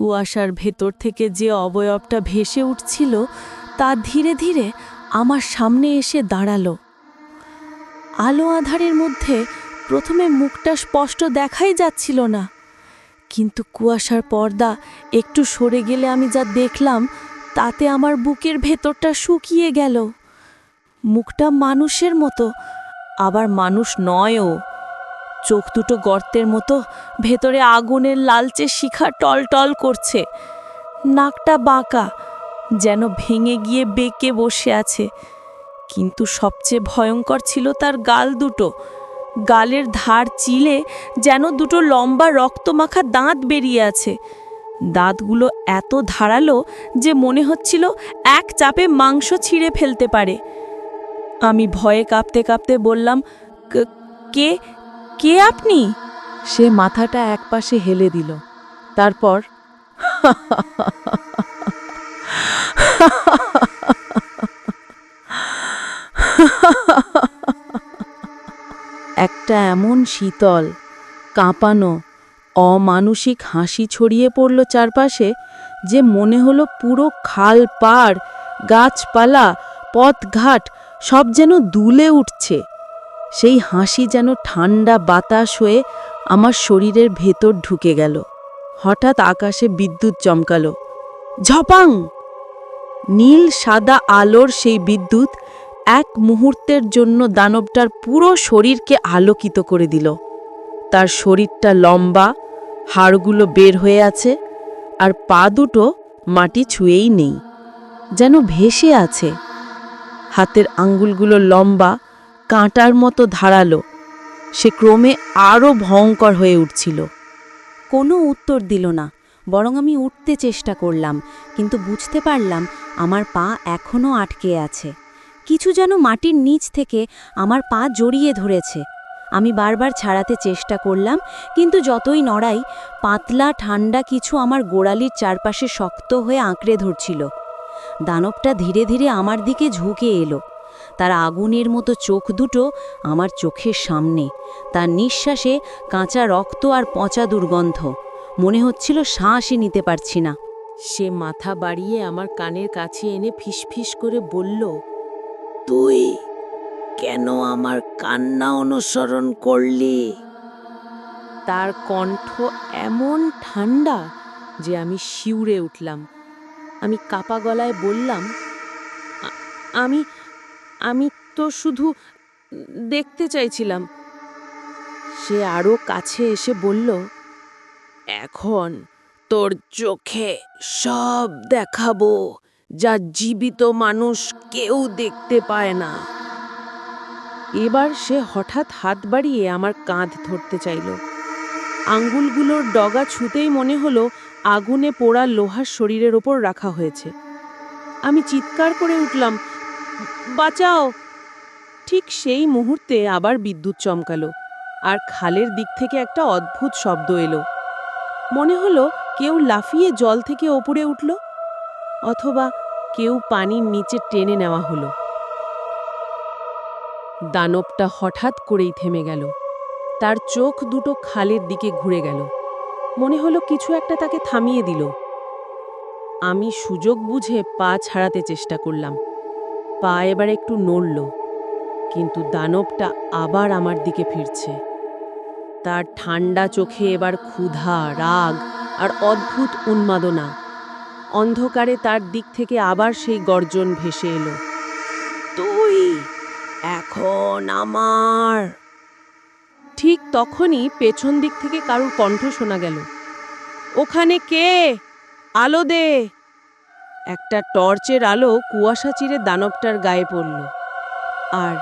কুয়াশার ভেতর থেকে যে অবয়বটা ভেসে উঠছিল, তা ধীরে ধীরে আমার সামনে এসে দাঁড়াল। আলো আধারের মধ্যে প্রথমে মুখটা স্পষ্ট দেখাই যাচ্ছিল না, কিন্তু কুয়াশার পর্দা একটু সরে গেলে আমি যা দেখলাম, তাতে আমার বুকের ভেতরটা শুকিয়ে গেল। মুখটা মানুষের মতো, আবার মানুষ নয়ও। চোখ দুটো গর্তের মতো, ভেতরে আগুনের লালচে শিখা টলটল করছে। নাকটা বাঁকা, যেন ভেঙে গিয়ে বেঁকে বসে আছে। কিন্তু সবচেয়ে ভয়ঙ্কর ছিল তার গাল দুটো। গালের ধার চিলে যেন দুটো লম্বা রক্তমাখা দাঁত বেরিয়ে আছে। দাঁতগুলো এত ধারালো যে মনে হচ্ছিল এক চাপে মাংস ছিঁড়ে ফেলতে পারে। আমি ভয়ে কাঁপতে কাঁপতে বললাম, "ক- কে আপনি? সে মাথাটা একপাশে হেলে দিল। তারপর, একটা এমন শীতল, কাঁপানো অমানুষিক হাসি ছড়িয়ে পড়ল চারপাশে যে মনে হলো পুরো খাল, পাড়, গাছপালা, পথঘাট সব যেন দুলে উঠছে। সেই হাসি যেন ঠান্ডা বাতাস হয়ে আমার শরীরের ভেতর ঢুকে গেল। হঠাৎ আকাশে বিদ্যুৎ চমকালো। ঝপাং! নীল সাদা আলোর সেই বিদ্যুৎ এক মুহূর্তের জন্য দানবটার পুরো শরীরকে আলোকিত করে দিল। তার শরীরটা লম্বা, হাড়গুলো বের হয়ে আছে, আর পা দুটো মাটি ছুঁয়েই নেই, যেন ভেসে আছে। হাতের আঙ্গুলগুলো লম্বা কাঁটার মতো ধারালো। সে ক্রমে আরও ভয়ঙ্কর হয়ে উঠছিল। কোনো উত্তর দিল না, বরং আমি উঠতে চেষ্টা করলাম, কিন্তু বুঝতে পারলাম আমার পা এখনও আটকে আছে। কিছু যেন মাটির নিচ থেকে আমার পা জড়িয়ে ধরেছে। আমি বারবার ছাড়াতে চেষ্টা করলাম, কিন্তু যতই নড়াই, পাতলা ঠান্ডা কিছু আমার গোড়ালির চারপাশে শক্ত হয়ে আঁকড়ে ধরছিল। দানবটা ধীরে ধীরে আমার দিকে ঝুঁকে এলো। তার আগুনের মতো চোখ দুটো আমার চোখের সামনে। তার নিঃশ্বাসে কাঁচা রক্ত আর পচা দুর্গন্ধ। মনে হচ্ছিল শ্বাসই নিতে পারছি না। সে মাথা বাড়িয়ে আমার কানের কাছে এনে ফিসফিস করে বলল, তুই কেন আমার কান্না অনুসরণ করলি? তার কণ্ঠ এমন ঠান্ডা যে আমি শিউরে উঠলাম। আমি কাপা গলায় বললাম আমি আমি তো শুধু দেখতে চাইছিলাম। সে আরও কাছে এসে বলল, এখন তোর চোখে সব দেখাবো, যা জীবিত মানুষ কেউ দেখতে পায় না। এবার সে হঠাৎ হাত বাড়িয়ে আমার কাঁধ ধরতে চাইল। আঙ্গুলগুলোর ডগা ছুতেই মনে হলো আগুনে পোড়া লোহার শরীরের ওপর রাখা হয়েছে। আমি চিৎকার করে উঠলাম বাঁচাও। ঠিক সেই মুহূর্তে আবার বিদ্যুৎ চমকালো, আর খালের দিক থেকে একটা অদ্ভুত শব্দ এলো। মনে হলো কেউ লাফিয়ে জল থেকে ওপরে উঠল, অথবা কেউ পানির নিচে টেনে নেওয়া হলো। দানবটা হঠাৎ করেই থেমে গেল। তার চোখ দুটো খালের দিকে ঘুরে গেল। মনে হলো কিছু একটা তাকে থামিয়ে দিল। আমি সুযোগ বুঝে পা ছাড়াতে চেষ্টা করলাম। পা এবার একটু নড়ল, কিন্তু দানবটা আবার আমার দিকে ফিরছে। তার ঠান্ডা চোখে এবার ক্ষুধা, রাগ আর অদ্ভুত উন্মাদনা। অন্ধকারে তার দিক থেকে আবার সেই গর্জন ভেসে এলো। তুই এখন আমার ঠিক তখনই পেছন দিক থেকে কারুর কণ্ঠ শোনা গেল। ওখানে কে? আলো দে! একটা টর্চের আলো কুয়াশা চিরে দানবটার গায়ে পড়ল। আর